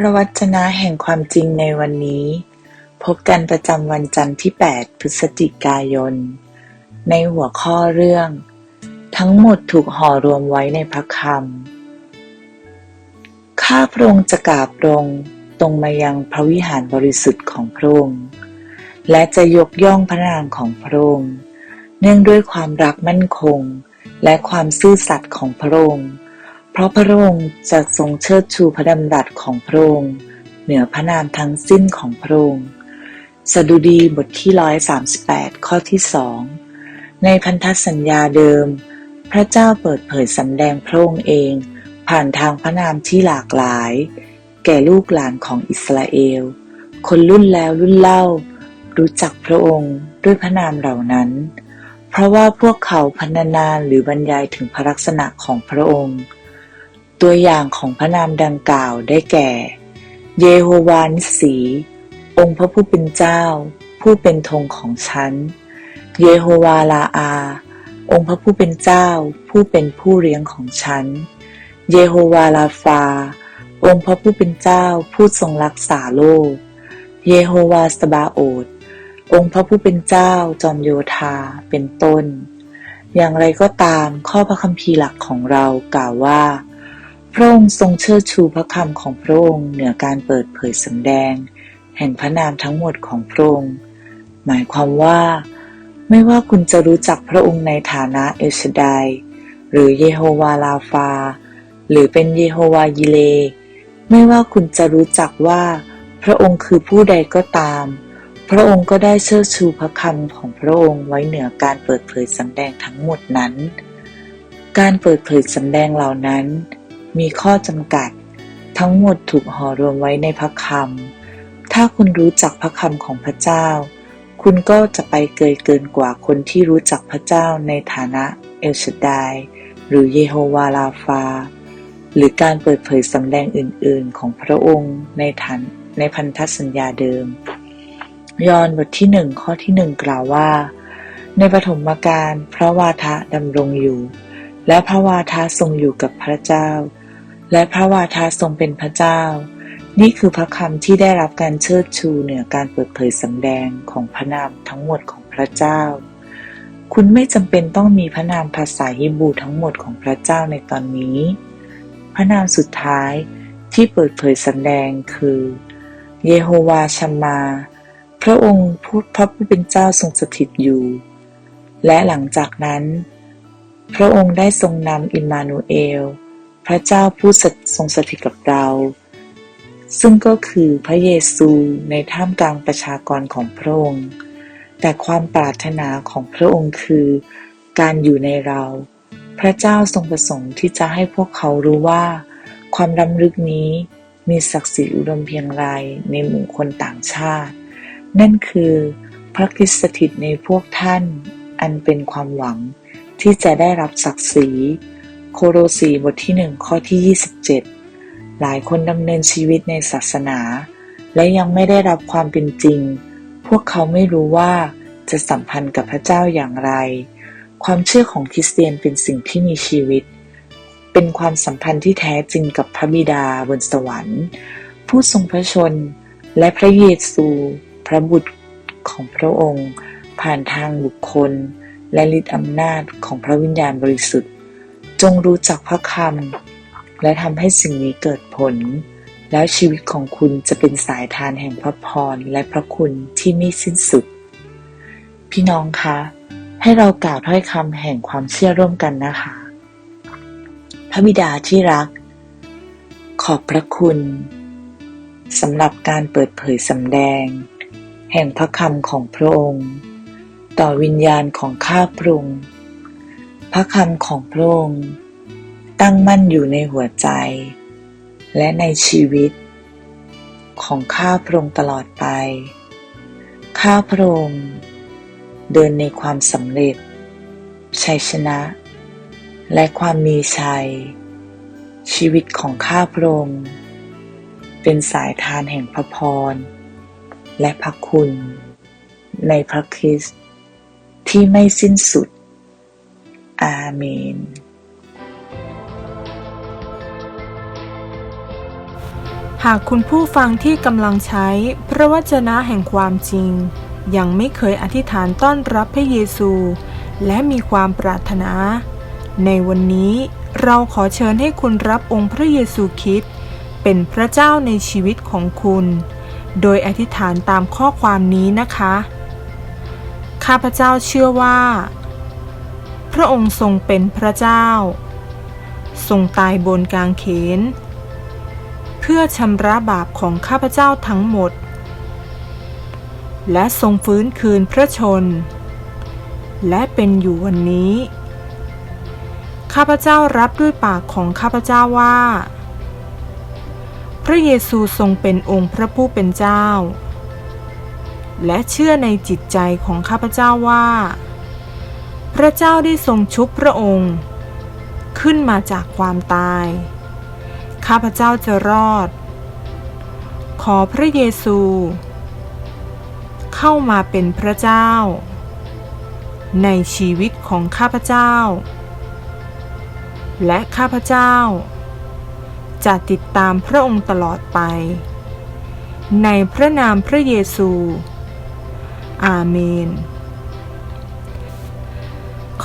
พระวจนะแห่งความจริงในวันนี้ พบกันประจำวันจันทร์ที่ 8 พฤศจิกายน ในหัวข้อเรื่อง ทั้งหมดถูกห่อรวมไว้ในพระคำ ข้าพระองค์จะกราบลงตรงมายังพระวิหารบริสุทธิ์ของพระองค์ และจะยกย่องพระนามของพระองค์ เนื่องด้วยความรักมั่นคง และความซื่อสัตย์ของพระองค์ ราะพระองค์จะทรงเชิดชูพระดำรัสของพระองค์เหนือพระนามทั้งสิ้นของพระองค์สดุดีบทที่138ข้อที่สองในพันธสัญญาเดิม พระเจ้าเปิดเผยสำแดงพระองค์เอง ผ่านทางพระนามที่หลากหลาย แก่ลูกหลานของอิสราเอล คนรุ่นแล้วรุ่นเล่า รู้จักพระองค์ด้วยพระนามเหล่านั้น เพราะว่าพวกเขาพรรณนาหรือบรรยายถึงพระลักษณะของพระองค์ ตัวอย่างของพระนามดังกล่าวได้แก่ เยโฮวานิสี องค์พระผู้เป็นเจ้า ผู้เป็นธงของฉัน เยโฮวาลาอา องค์พระผู้เป็นเจ้า ผู้เป็นผู้เลี้ยงของฉัน เยโฮวาลาฟา องค์พระผู้เป็นเจ้า ผู้ทรงรักษาโลก เยโฮวาสบาโอตองค์พระผู้เป็นเจ้าจอมโยธาเป็นต้น อย่างไรก็ตามข้อพระคัมภีร์หลักของเรากล่าวว่า ระองค์ทรงเชิดชูพระคำของพระองค์เหนือการเปิดเผยสำแดง แห่งพระนามทั้งหมดของพระองค์ หมายความว่า ไม่ว่าคุณจะรู้จักพระองค์ในฐานะเอลชดายหรือเยโฮวาลาฟา หรือเป็นเยโฮวายิเล ไม่ว่าคุณจะรู้จักว่า พระองค์คือผู้ใดก็ตาม พระองค์ก็ได้เชิดชูพระคำของพระองค์ไว้เหนือการเปิดเผยสำแดงทั้งหมดนั้น การเปิดเผยสำแดงเหล่านั้น มีข้อจำกัด ทั้งหมดถูกห่อรวมไว้ในพระคำ ถ้าคุณรู้จักพระคำของพระเจ้า คุณก็จะไปเกยเกินกว่าคนที่รู้จักพระเจ้าในฐานะเอลชดายหรือเยโฮวาลาฟา หรือการเปิดเผยสำแดงอื่น ๆ ของพระองค์ในฐานในพันธสัญญาเดิม ยอห์นบทที่หนึ่งข้อที่หนึ่งกล่าวว่า ในปฐมกาลพระวาทะดำรงอยู่ และพระวาทะทรงอยู่กับพระเจ้า และพระวาทะทรงเป็นพระเจ้า นี่คือพระคำที่ได้รับการเชิดชูเหนือการเปิดเผยสำแดงของพระนามทั้งหมดของพระเจ้า คุณไม่จำเป็นต้องมีพระนามภาษาฮิบรูทั้งหมดของพระเจ้าในตอนนี้ พระนามสุดท้ายที่เปิดเผยสำแดงคือ เยโฮวาชัมมา พระองค์ผู้พระผู้เป็นเจ้าทรงสถิตอยู่ และหลังจากนั้น พระองค์ได้ทรงนำอิมมานูเอล พระเจ้าผู้ทรงสถิตกับเรา ซึ่งก็คือพระเยซูในท่ามกลางประชากรของพระองค์ แต่ความปรารถนาของพระองค์คือ การอยู่ในเรา พระเจ้าทรงประสงค์ที่จะให้พวกเขารู้ว่า ความล้ำลึกนี้มีศักดิ์ศรีอุดมเพียงไรในหมู่คนต่างชาติ นั่นคือพระคริสต์สถิตในพวกท่าน อันเป็นความหวังที่จะได้รับศักดิ์ศรี โคโรสีบทที่หนึ่งข้อที่27หลายคนดำเนินชีวิตในศาสนา และยังไม่ได้รับความเป็นจริง พวกเขาไม่รู้ว่าจะสัมพันธ์กับพระเจ้าอย่างไร ความเชื่อของคริสเตียนเป็นสิ่งที่มีชีวิต เป็นความสัมพันธ์ที่แท้จริงกับพระบิดาบนสวรรค์ ผู้ทรงพระชน และพระเยซู พระบุตรของพระองค์ ผ่านทางบุคคล และฤทธิอำนาจของพระวิญญาณบริสุทธิ์ จงรู้จักพระคำและทำให้สิ่งนี้เกิดผล แล้วชีวิตของคุณจะเป็นสายทานแห่งพระพรและพระคุณที่ไม่สิ้นสุด พี่น้องคะ ให้เรากล่าวถ้อยคำแห่งความเชื่อร่วมกันนะคะ พระบิดาที่รัก ขอบพระคุณสำหรับการเปิดเผยสำแดง แห่งพระคำของพระองค์ ต่อวิญญาณของข้าพระองค์ ระคำของพระองค์ตั้งมั่นอยู่ในหัวใจ และในชีวิต ของข้าพระองค์ตลอดไป ข้าพระองค์เดินในความสำเร็จ ชัยชนะ และความมีชัย ชีวิตของข้าพระองค์เป็นสายทานแห่งพระพร และพระคุณ ในพระคริสต์ที่ไม่สิ้นสุด อาเมนหากคุณผู้ฟังที่กำลังใช้พระวจนะแห่งความจริง ยังไม่เคยอธิษฐานต้อนรับพระเยซู และมีความปรารถนา ในวันนี้เราขอเชิญให้คุณรับองค์พระเยซูคริสต์เป็นพระเจ้าในชีวิตของคุณ โดยอธิษฐานตามข้อความนี้นะคะ ข้าพเจ้าเชื่อว่า ระองค์ทรงเป็นพระเจ้า ทรงตายบนกางเขน เพื่อชำระบาปของข้าพเจ้าทั้งหมด และทรงฟื้นคืนพระชน และเป็นอยู่วันนี้ ข้าพเจ้ารับด้วยปากของข้าพเจ้าว่า พระเยซูทรงเป็นองค์พระผู้เป็นเจ้า และเชื่อในจิตใจของข้าพเจ้าว่า พระเจ้าได้ทรงชุบพระองค์ ขึ้นมาจากความตาย ข้าพเจ้าจะรอด ขอพระเยซู เข้ามาเป็นพระเจ้า ในชีวิตของข้าพเจ้า และข้าพเจ้า จะติดตามพระองค์ตลอดไป ในพระนามพระเยซู อาเมน